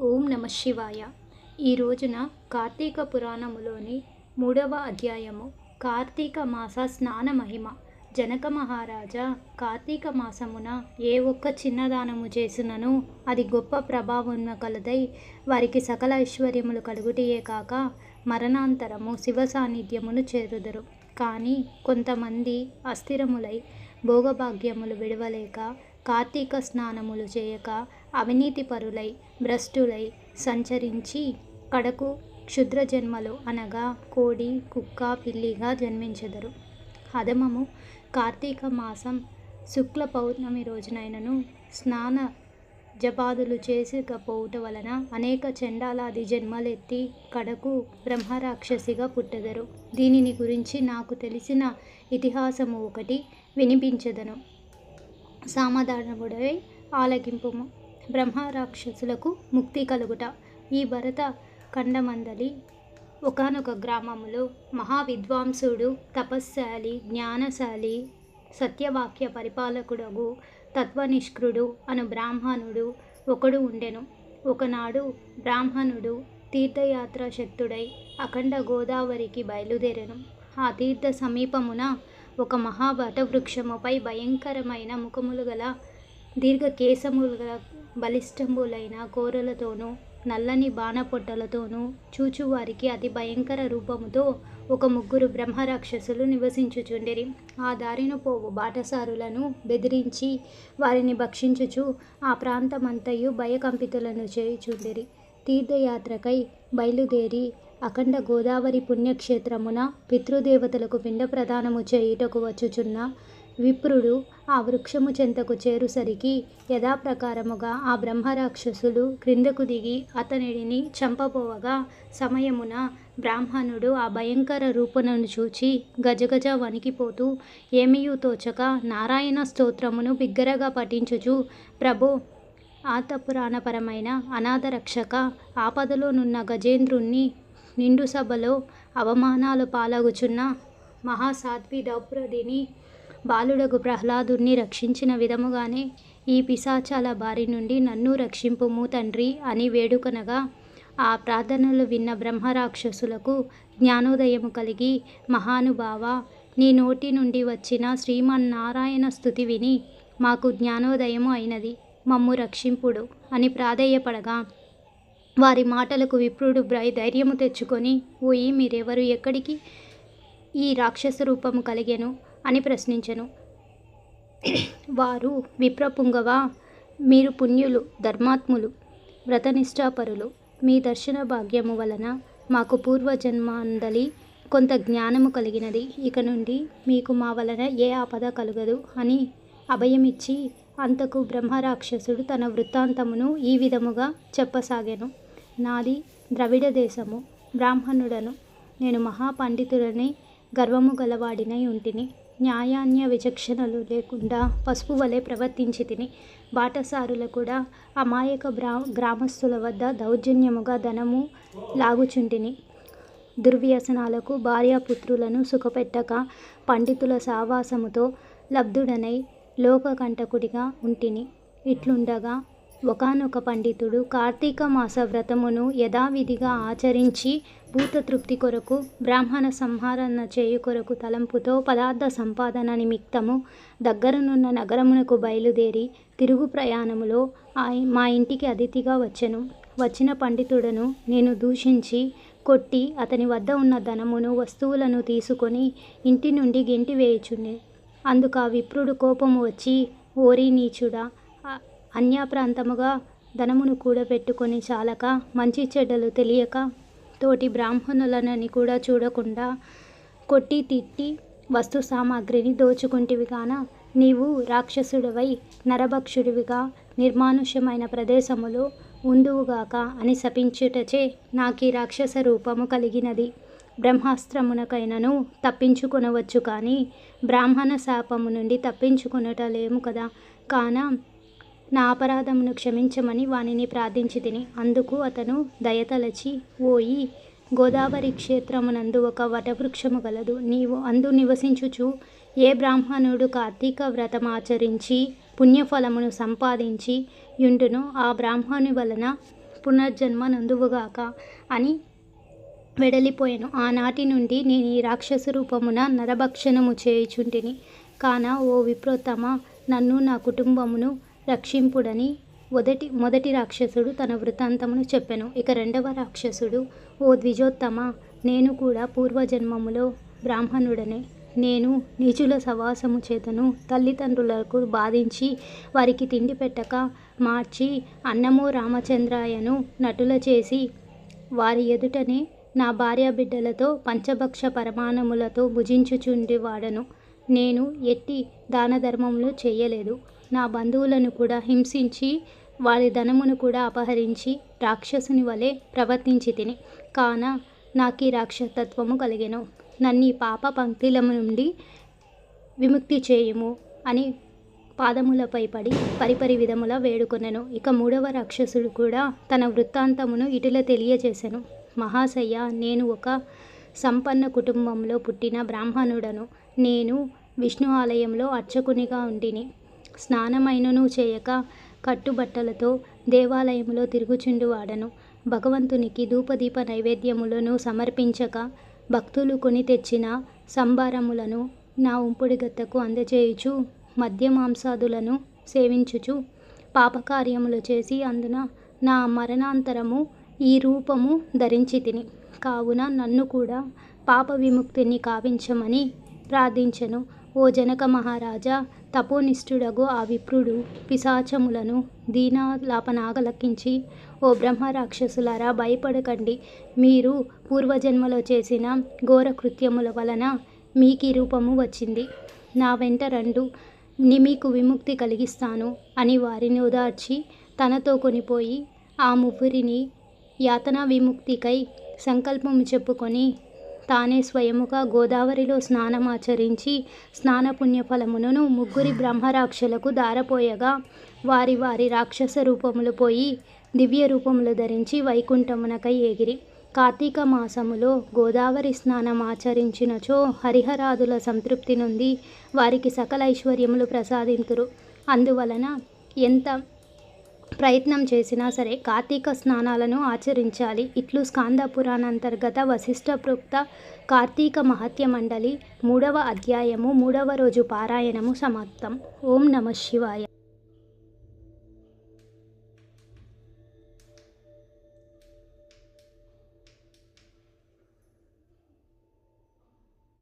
ఓం నమ శివాయ. ఈ రోజున కార్తీక పురాణములోని మూడవ అధ్యాయము కార్తీక మాస స్నాన మహిమ. జనక మహారాజా కార్తీక మాసమున ఏ ఒక్క చిన్నదానము చేసినను అది గొప్ప ప్రభావం కలదై వారికి సకల ఐశ్వర్యములు కలుగుటియే కాక మరణాంతరము శివ సాన్నిధ్యమును చేరుదరు. కానీ కొంతమంది అస్థిరములై భోగభాగ్యములు విడవలేక కార్తీక స్నానములు చేయక అవినీతి పరులై భ్రష్టులై సంచరించి కడకు క్షుద్ర జన్మలు అనగా కోడి కుక్క పిల్లిగా జన్మించెదరు. అధమము కార్తీక మాసం శుక్ల పౌర్ణమి రోజునైనను స్నాన జపాదులు చేసకపోవుట వలన అనేక చండాలాది జన్మలెత్తి కడకు బ్రహ్మరాక్షసిగా పుట్టెదరు. దీనిని గురించి నాకు తెలిసిన ఇతిహాసము ఒకటి వినిపించెదను. సామధానముడై ఆలకింపుము. బ్రహ్మరాక్షసులకు ముక్తి కలుగుట. ఈ భరత ఖండమందలి ఒకానొక గ్రామములో మహావిద్వాంసుడు తపస్శాలి జ్ఞానశాలి సత్యవాక్య పరిపాలకుడగు తత్వనిష్కృడు అను బ్రాహ్మణుడు ఒకడు ఉండెను. ఒకనాడు బ్రాహ్మణుడు తీర్థయాత్ర శక్తుడై అఖండ గోదావరికి బయలుదేరెను. ఆ తీర్థ సమీపమున ఒక మహావట వృక్షముపై భయంకరమైన ముఖములు గల దీర్ఘ కేశములు గల బలిష్టంబులైన కోరలతోనూ నల్లని బాణపొట్టలతోనూ చూచువారికి అతి భయంకర రూపముతో ఒక ముగ్గురు బ్రహ్మరాక్షసులు నివసించుచుండిరి. ఆ దారిన పోవు బాటసారులను బెదిరించి వారిని భక్షించుచు ఆ ప్రాంతమంతయు భయకంపితులను చేయుచుండిరి. తీర్థయాత్రకై బయలుదేరి అఖండ గోదావరి పుణ్యక్షేత్రమున పితృదేవతలకు పిండ ప్రదానము చేయుటకు వచ్చుచున్న విప్రుడు ఆ వృక్షము చెంతకు చేరుసరికి యథాప్రకారముగా ఆ బ్రహ్మరాక్షసులు క్రిందకు దిగి అతనిని చంపబోవగా సమయమున బ్రాహ్మణుడు ఆ భయంకర రూపణను చూచి గజగజ వణికిపోతూ ఏమీయూ తోచక నారాయణ స్తోత్రమును బిగ్గరగా పఠించుచు ప్రభు ఆతపురాణపరమైన అనాథ రక్షక ఆపదలోనున్న గజేంద్రుణ్ణి నిండు సభలో అవమానాలు పాలగుచున్న మహాసాధ్వి ద్రౌపదిని బాలుడగు ప్రహ్లాదుని రక్షించిన విధముగానే ఈ పిశాచాల బారి నుండి నన్ను రక్షింపుము తండ్రి అని వేడుకనగా ఆ ప్రార్థనలు విన్న బ్రహ్మరాక్షసులకు జ్ఞానోదయము కలిగి మహానుభావ నీ నోటి నుండి వచ్చిన శ్రీమన్నారాయణ స్థుతి విని మాకు జ్ఞానోదయము అయినది. మమ్ము రక్షింపుడు అని ప్రాధేయపడగా వారి మాటలకు విప్రుడు బ్రై ధైర్యము తెచ్చుకొని ఓయి మీరెవరు? ఎక్కడికి ఈ రాక్షస రూపము కలిగెను? అని ప్రశ్నించెను. వారు విప్రపుంగవ? మీరు పుణ్యులు ధర్మాత్ములు వ్రతనిష్టాపరులు మీ దర్శన భాగ్యము వలన మాకు పూర్వజన్మాందలి కొంత జ్ఞానము కలిగినది. ఇక నుండి మీకు మా వలన ఏ ఆపద కలగదు అని అభయమిచ్చి అంతకు బ్రహ్మరాక్షసుడు తన వృత్తాంతమును ఈ విధముగా చెప్పసాగాను. నాది ద్రవిడ దేశము బ్రాహ్మణుడను నేను మహాపండితుడని గర్వము గలవాడినై ఉంటిని. న్యాయాన్య విచక్షణలు లేకుండా పసుపు వలె ప్రవర్తించి తిని బాటసారులు కూడా అమాయక బ్రా గ్రామస్తుల వద్ద దౌర్జన్యముగా ధనము లాగుచుంటిని. దుర్వ్యసనాలకు భార్యాపుత్రులను సుఖపెట్టక పండితుల సావాసముతో లబ్ధుడనై లోకకంటకుడిగా ఉంటిని. ఇట్లుండగా ఒకనొక పండితుడు కార్తీక మాస వ్రతమును యథావిధిగా ఆచరించి భూతతృప్తి కొరకు బ్రాహ్మణ సంహారణ చేయు కొరకు తలంపుతో పదార్థ సంపాదన నిమిత్తము దగ్గరనున్న నగరమునకు బయలుదేరి తిరుగు ప్రయాణములో మా ఇంటికి అతిథిగా వచ్చెను. వచ్చిన పండితుడను నేను దూషించి కొట్టి అతని వద్ద ఉన్న ధనమును వస్తువులను తీసుకొని ఇంటి నుండి గెంటి వేయుచుండే. అందుకు ఆ విప్రుడు కోపము వచ్చి ఓరి నీచుడా అన్యప్రాంతముగా ధనమును కూడబెట్టుకొని చాలక మంచి చెడ్డలు తెలియక తోటి బ్రాహ్మణులనని కూడా చూడకుండా కొట్టి తిట్టి వస్తు సామాగ్రిని దోచుకుంటివి కాన నీవు రాక్షసుడివై నరభక్షుడివిగా నిర్మానుష్యమైన ప్రదేశములో ఉందువుగాక అని శపించుటచే నాకీ రాక్షస రూపము కలిగినది. బ్రహ్మాస్త్రమునకైనను తప్పించుకొనవచ్చు కానీ బ్రాహ్మణ శాపము నుండి తప్పించుకొనటలేము కదా. కాన నా అపరాధమును క్షమించమని వానిని ప్రార్థించి తిని అందుకు అతను దయతలచి ఓయి గోదావరి క్షేత్రమునందు ఒక వటవృక్షము గలదు. నీవు అందు నివసించుచు ఏ బ్రాహ్మణుడు కార్తీక వ్రతం ఆచరించి పుణ్యఫలమును సంపాదించి యుండును ఆ బ్రాహ్మణు వలన పునర్జన్మ నందువుగాక అని వెడలిపోయాను. ఆనాటి నుండి నేను ఈ రాక్షస రూపమున నరభక్షణము చేయుచుంటిని. కాన ఓ విప్రోత్తమ నన్ను నా కుటుంబమును రక్షింపుడని మొదటి మొదటి రాక్షసుడు తన వృత్తాంతమును చెప్పెను. ఇక రెండవ రాక్షసుడు ఓ ద్విజోత్తమ నేను కూడా పూర్వజన్మములో బ్రాహ్మణుడనే. నేను నీచుల సవాసము చేతను తల్లిదండ్రులకు బాధించి వారికి తిండి పెట్టక మార్చి అన్నమో రామచంద్రాయను నటుల చేసి వారి ఎదుటనే నా భార్య బిడ్డలతో పంచభక్ష పరమాణములతో భుజించుచుండేవాడను. నేను ఎట్టి దాన ధర్మములు చేయలేదు. నా బంధువులను కూడా హింసించి వారి ధనమును కూడా అపహరించి రాక్షసుని వలె ప్రవర్తించి తిని కాన నాకీ రాక్షసత్వము కలిగెను. నన్ను పాప పంక్తిల నుండి విముక్తి చేయుము అని పాదములపై పడి పరిపరి విధముల వేడుకొనెను. ఇక మూడవ రాక్షసుడు కూడా తన వృత్తాంతమును ఇటుల తెలియజేశాను మహాశయ నేను ఒక సంపన్న కుటుంబంలో పుట్టిన బ్రాహ్మణుడను. నేను విష్ణు ఆలయంలో అర్చకునిగా ఉండిని స్నానమైనను చేయక కట్టుబట్టలతో దేవాలయంలో తిరుగుచుండువాడను. భగవంతునికి ధూపదీప నైవేద్యములను సమర్పించక భక్తులు కొని తెచ్చిన సంభారములను నా ఉంపుడిగత్తకు అందచేయుచు అందజేయుచు మద్య మాంసాదులను సేవించుచు పాపకార్యములు చేసి అందున నా మరణాంతరము ఈ రూపము ధరించి తిని. కావున నన్ను కూడా పాప విముక్తిని కావించమని ప్రార్థించెను. ఓ జనక మహారాజా తపోనిష్ఠుడగు ఆ విప్రుడు పిశాచములను దీనాలాపనాగలకించి ఓ బ్రహ్మ రాక్షసులారా భయపడకండి. మీరు పూర్వజన్మలో చేసిన ఘోర కృత్యముల వలన మీకీ రూపము వచ్చింది. నా వెంట రండు ని మీకు విముక్తి కలిగిస్తాను అని వారిని ఓదార్చి తనతో కొనిపోయి ఆ ముగ్గురిని యాతనా విముక్తికై సంకల్పము చెప్పుకొని తానే స్వయముగా గోదావరిలో స్నానమాచరించి స్నాన ఫలమును ముగ్గురి బ్రహ్మరాక్షలకు దారపోయగా వారి వారి రాక్షస రూపములు పోయి దివ్య రూపములు ధరించి వైకుంఠమునకై ఎగిరి కార్తీక మాసములో గోదావరి స్నానం ఆచరించినచో హరిహరాదుల సంతృప్తి నుండి వారికి సకల ఐశ్వర్యములు ప్రసాదింతురు. అందువలన ఎంత ప్రయత్నం చేసినా సరే కార్తీక స్నానాలను ఆచరించాలి. ఇట్లు స్కాంద పురాణాంతర్గత వశిష్ట ప్రోక్త కార్తీక మహత్య మండలి మూడవ అధ్యాయము మూడవ రోజు పారాయణము సమాప్తం. ఓం నమ శివాయ.